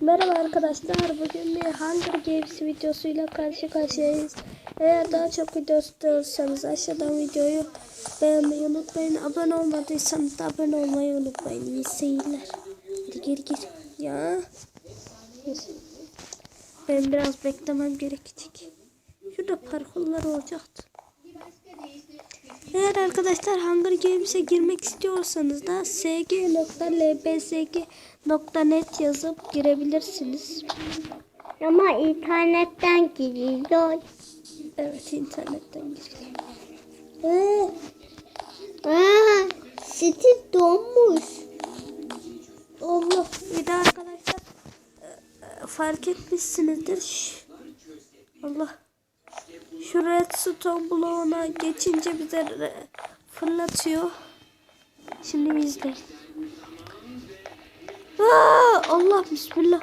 Merhaba arkadaşlar. Bugün bir Hunger Games videosuyla karşı karşıyayız. Eğer daha çok video istiyorsanız aşağıdan videoyu beğenmeyi unutmayın. Abone olmadıysanız da abone olmayı unutmayın. İyi seyirler. Hadi geri gir. Ya. Ben biraz beklemem gerekecek. Şurada parkurlar olacaktı. Eğer arkadaşlar Hunger Games'e girmek istiyorsanız da sg.lbsg.net yazıp girebilirsiniz. Ama internetten giriyor. Evet internetten giriliyor. Ee, aa, Steve donmuş. Allah bir de arkadaşlar e, e, fark etmişsinizdir. Allah. Şu redstone bloğuna geçince bize fırlatıyor. Şimdi bir izleyin. Aa, Allah bismillah.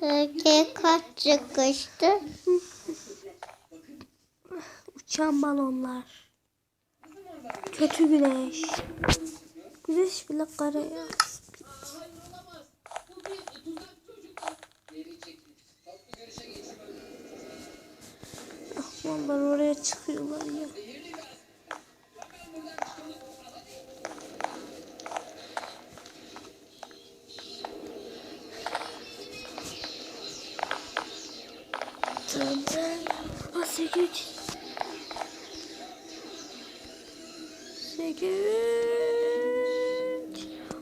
Peki kaç çıkıştı? Uçan balonlar. Kötü güneş. Güneş bile karaya. Vallahi oraya çıkıyorlar ya. Tamam. Ah, sekiz. Sekiz.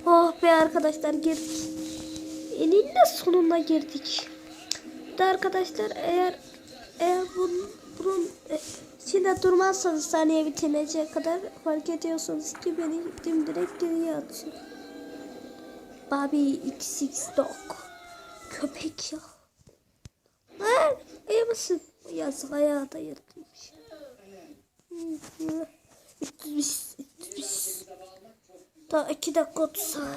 Oh be arkadaşlar girdik. Eninde sonunda girdik. De arkadaşlar eğer eğer bunun, bunun e, içinde durmazsanız saniye bitinecek kadar fark ediyorsanız ki beni dimdirek geriye atıyor. Bobby XX Dog. Köpek ya. Lan iyi misin? Yazık ayağı da yırtılmış. İtmiş, itmiş. Daha iki dakika otuz saniye.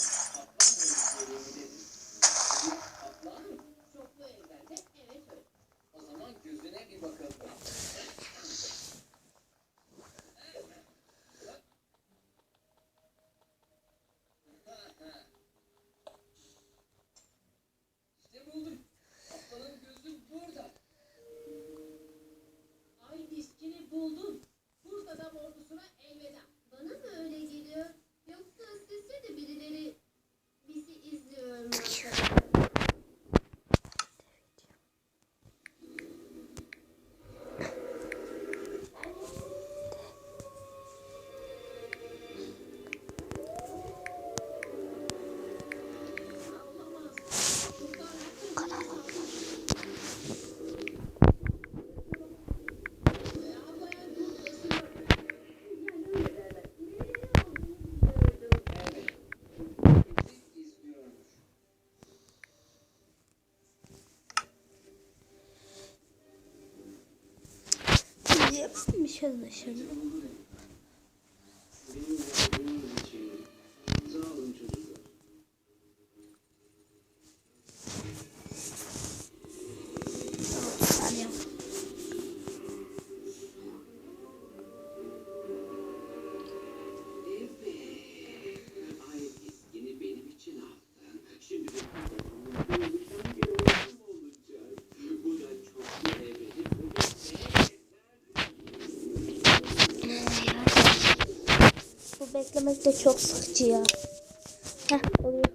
Jest mi się na siebie. Bu beklemek de çok sıkıcı ya. Heh oluyor.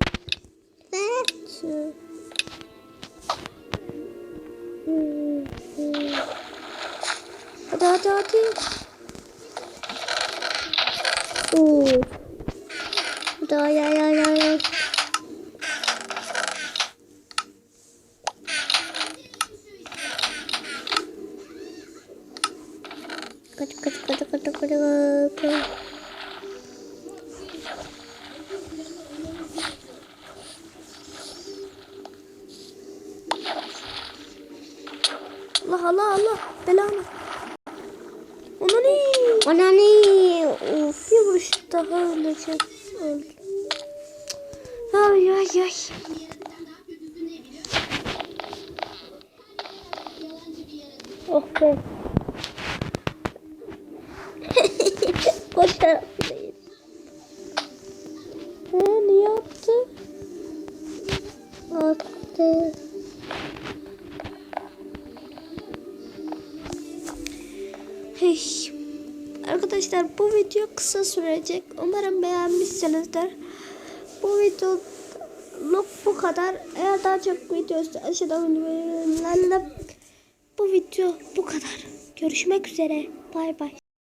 Hmm. Hadi hadi hadi. Oo. Hadi ay ay ay ay. Kaç kaç kaç kaç kaç kaç. Allah Allah Allah. Belanı. Onu ne? Ana ne? Of. Bir vuruş daha ölecek. Öldü. Ay ay ay. Oh be. Başaramadım. Ha, niye attı? Hey. Arkadaşlar bu video kısa sürecek. Umarım beğenmişsinizdir. Bu videoluk bu kadar. Eğer daha çok video aşağıdan bu video bu kadar. Görüşmek üzere. Bay bay.